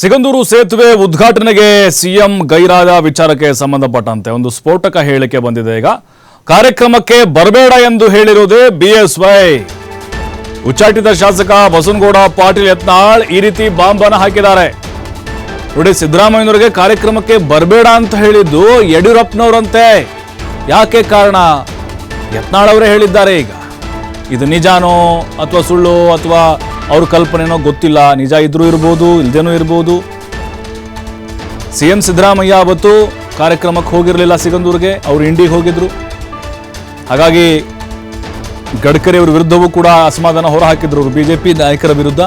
ಸಿಗಂದೂರು ಸೇತುವೆ ಉದ್ಘಾಟನೆಗೆ ಸಿಎಂ ಗೈರಾದ ವಿಚಾರಕ್ಕೆ ಸಂಬಂಧಪಟ್ಟಂತೆ ಒಂದು ಸ್ಫೋಟಕ ಹೇಳಿಕೆ ಬಂದಿದೆ. ಈಗ ಕಾರ್ಯಕ್ರಮಕ್ಕೆ ಬರಬೇಡ ಎಂದು ಹೇಳಿರುವುದೇ ಬಿಎಸ್ವೈ ಉಚ್ಚಾಟಿತ ಶಾಸಕ ಬಸನಗೌಡ, ಪಾಟೀಲ್ ಯತ್ನಾಳ್ ಈ ರೀತಿ ಬಾಂಬನ ಹಾಕಿದ್ದಾರೆ. ನೋಡಿ, ಸಿದ್ದರಾಮಯ್ಯನವರಿಗೆ ಕಾರ್ಯಕ್ರಮಕ್ಕೆ ಬರಬೇಡ ಅಂತ ಹೇಳಿದ್ದು ಯಡಿಯೂರಪ್ಪನವರಂತೆ. ಯಾಕೆ ಕಾರಣ? ಯತ್ನಾಳ್ ಅವರೇ ಹೇಳಿದ್ದಾರೆ ಈಗ. ಇದು ನಿಜಾನೋ ಅಥವಾ ಸುಳ್ಳು ಅಥವಾ ಅವ್ರ ಕಲ್ಪನೆನೋ ಗೊತ್ತಿಲ್ಲ, ನಿಜ ಇದ್ರೂ ಇರ್ಬೋದು, ಇಲ್ದೇನೂ ಇರ್ಬೋದು. ಸಿ ಎಂ ಸಿದ್ದರಾಮಯ್ಯ ಅವತ್ತು ಕಾರ್ಯಕ್ರಮಕ್ಕೆ ಹೋಗಿರಲಿಲ್ಲ ಸಿಗಂದೂರಿಗೆ, ಅವರು ಇಂಡಿಗೆ ಹೋಗಿದ್ರು. ಹಾಗಾಗಿ ಗಡ್ಕರಿ ಅವರ ವಿರುದ್ಧವೂ ಕೂಡ ಅಸಮಾಧಾನ ಹೊರಹಾಕಿದ್ರು ಅವರು ಬಿಜೆಪಿ ನಾಯಕರ ವಿರುದ್ಧ.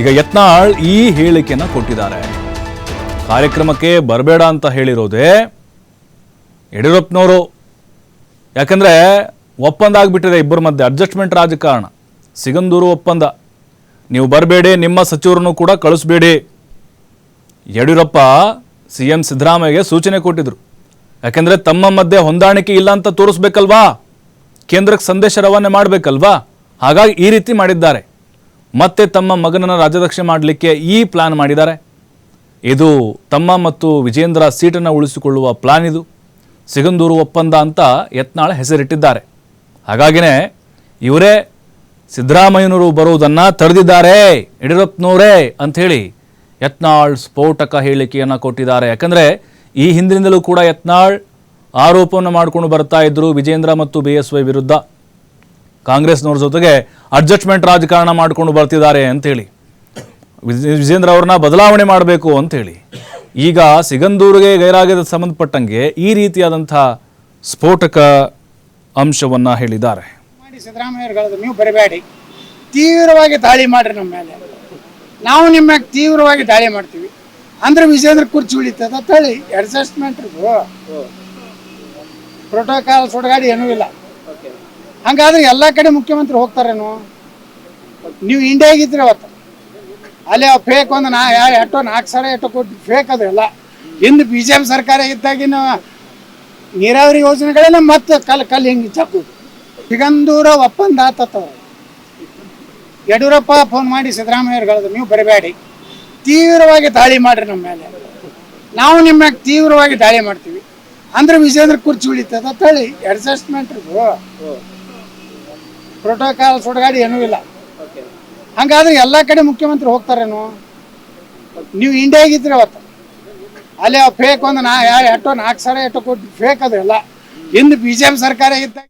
ಈಗ ಯತ್ನಾಳ್ ಈ ಹೇಳಿಕೆಯನ್ನು ಕೊಟ್ಟಿದ್ದಾರೆ. ಕಾರ್ಯಕ್ರಮಕ್ಕೆ ಬರಬೇಡ ಅಂತ ಹೇಳಿರೋದೇ ಯಡಿಯೂರಪ್ಪನವರು. ಯಾಕಂದರೆ ಒಪ್ಪಂದ ಆಗಿಬಿಟ್ಟಿದೆ ಇಬ್ಬರ ಮಧ್ಯೆ ಅಡ್ಜಸ್ಟ್ಮೆಂಟ್ ರಾಜಕಾರಣ. ಸಿಗಂದೂರು ಒಪ್ಪಂದ. ನೀವು ಬರಬೇಡಿ, ನಿಮ್ಮ ಸಚಿವರನ್ನು ಕೂಡ ಕಳಿಸ್ಬೇಡಿ. ಯಡಿಯೂರಪ್ಪ ಸಿ ಎಂ ಸಿದ್ದರಾಮಯ್ಯಗೆ ಸೂಚನೆ ಕೊಟ್ಟಿದ್ರು. ಯಾಕೆಂದರೆ ತಮ್ಮ ಮಧ್ಯೆ ಹೊಂದಾಣಿಕೆ ಇಲ್ಲ ಅಂತ ತೋರಿಸ್ಬೇಕಲ್ವಾ? ಕೇಂದ್ರಕ್ಕೆ ಸಂದೇಶ ರವಾನೆ ಮಾಡಬೇಕಲ್ವಾ? ಹಾಗಾಗಿ ಈ ರೀತಿ ಮಾಡಿದ್ದಾರೆ. ಮತ್ತೆ ತಮ್ಮ ಮಗನನ್ನು ರಾಜ್ಯಾಧ್ಯಕ್ಷ ಮಾಡಲಿಕ್ಕೆ ಈ ಪ್ಲಾನ್ ಮಾಡಿದ್ದಾರೆ. ಇದು ತಮ್ಮ ಮತ್ತು ವಿಜೇಂದ್ರ ಸೀಟನ್ನು ಉಳಿಸಿಕೊಳ್ಳುವ ಪ್ಲಾನ್ ಇದು. ಸಿಗಂದೂರು ಒಪ್ಪಂದ ಅಂತ ಯತ್ನಾಳ್ ಹೆಸರಿಟ್ಟಿದ್ದಾರೆ. ಹಾಗಾಗಿನೇ ಇವರೇ ಸಿದ್ದರಾಮಯ್ಯನವರು ಬರುವುದನ್ನು ತಡೆದಿದ್ದಾರೆ. ಯಡಿಯೂರಪ್ಪನವರೇ ಅಂಥೇಳಿ ಯತ್ನಾಳ್ ಸ್ಫೋಟಕ ಹೇಳಿಕೆಯನ್ನು ಕೊಟ್ಟಿದ್ದಾರೆ. ಯಾಕಂದರೆ ಈ ಹಿಂದಿನಿಂದಲೂ ಕೂಡ ಯತ್ನಾಳ್ ಆರೋಪವನ್ನು ಮಾಡಿಕೊಂಡು ಬರ್ತಾ ಇದ್ದರು ವಿಜೇಂದ್ರ ಮತ್ತು ಬಿ ಎಸ್ ವೈ ವಿರುದ್ಧ. ಕಾಂಗ್ರೆಸ್ನವ್ರ ಜೊತೆಗೆ ಅಡ್ಜಸ್ಟ್ಮೆಂಟ್ ರಾಜಕಾರಣ ಮಾಡಿಕೊಂಡು ಬರ್ತಿದ್ದಾರೆ ಅಂಥೇಳಿ ವಿಜ- ವಿಜೇಂದ್ರ ಅವ್ರನ್ನ ಬದಲಾವಣೆ ಮಾಡಬೇಕು ಅಂಥೇಳಿ ಈಗ ಸಿಗಂದೂರಿಗೆ ಗೈರಾಗದ ಸಂಬಂಧಪಟ್ಟಂಗೆ ಈ ರೀತಿಯಾದಂಥ ಸ್ಫೋಟಕ ಅಂಶವನ್ನು ಹೇಳಿದ್ದಾರೆ. ಮಾಡಿ ಸಿದ್ದರಾಮಯ್ಯವ್ರು ಹೇಳಿದ್ರು ನೀವು ಬರಬೇಡಿ. ತೀವ್ರವಾಗಿ ದಾಳಿ ಮಾಡ್ರಿ ನಮ್ಮ ಮೇಲೆ. ನಾವು ನಿಮ್ಮ ತೀವ್ರವಾಗಿ ದಾಳಿ ಮಾಡ್ತೀವಿ. ಅಂದ್ರೆ ವಿಜೇಂದ್ರ ಕುರ್ಚಿ ಉಳಿತದ ತಳಿ ಅಡ್ಜಸ್ಟ್ಮೆಂಟ್ ಪ್ರೋಟೋಕಾಲ್ ಸುಡಗಾಡಿ ಏನೂ ಇಲ್ಲ. ಹಂಗಾದ್ರೆ ಎಲ್ಲ ಕಡೆ ಮುಖ್ಯಮಂತ್ರಿ ಹೋಗ್ತಾರೇನು? ನೀವು ಇಂಡಿಯಾಗಿದ್ರಿ ಅವತ್ತು. ಅಲ್ಲಿ ಅವ್ ಫೇಕ್ ಒಂದು ನಾ ಎಷ್ಟೋ ನಾಲ್ಕು ಸಾವಿರ ಎಷ್ಟೋ ಕೊಟ್ಟು ಫೇಕ್ ಅದು ಎಲ್ಲ. ಹಿಂದೆ ಬಿ ಜೆ ಪಿ ಸರ್ಕಾರ ಇದ್ದಾಗಿನ ನೀರಾವರಿ ಯೋಜನೆಗಳೆಲ್ಲ ಮತ್ತೆ ಕಲ್ ಕಲ್ಲು ಹಿಂಗೆ ಚಾಕುದು ಸಿಗಂದೂರ ಒಪ್ಪಂದ ಆತತ್ತವ ಯಡಿಯೂರಪ್ಪ ಫೋನ್ ಮಾಡಿ ಸಿದ್ದರಾಮಯ್ಯವ್ರು ಹೇಳಿದ್ರು ನೀವು ಬರಬೇಡಿ. ತೀವ್ರವಾಗಿ ದಾಳಿ ಮಾಡ್ರಿ ನಮ್ಮ ಮೇಲೆ. ನಾವು ನಿಮ್ಮ ಮ್ಯಾಗ ತೀವ್ರವಾಗಿ ದಾಳಿ ಮಾಡ್ತೀವಿ. ಅಂದ್ರೆ ವಿಜೇಂದ್ರ ಕುರ್ಚಿ ಉಳಿತದ ತಳಿ ಅಡ್ಜಸ್ಟ್ಮೆಂಟ್ ಪ್ರೋಟೋಕಾಲ್ ಸುಡಗಾಡಿ ಏನೂ ಇಲ್ಲ. ಹಂಗಾದ್ರೆ ಎಲ್ಲ ಕಡೆ ಮುಖ್ಯಮಂತ್ರಿ ಹೋಗ್ತಾರೇನು? ನೀವು ಇಂಡಿಯಾಗಿದ್ರೆ ಅವತ್ತು. ಅಲ್ಲಿ ಫೇಕ್ ಒಂದು ನಾ ಎಷ್ಟೋ ನಾಲ್ಕು ಸಾವಿರ ಎಷ್ಟೋ ಕೊಟ್ಟು ಫೇಕ್ ಅದು ಎಲ್ಲ. ಹಿಂದೆ ಬಿ ಜೆ ಪಿ ಸರ್ಕಾರ ಇದ್ದಾಗ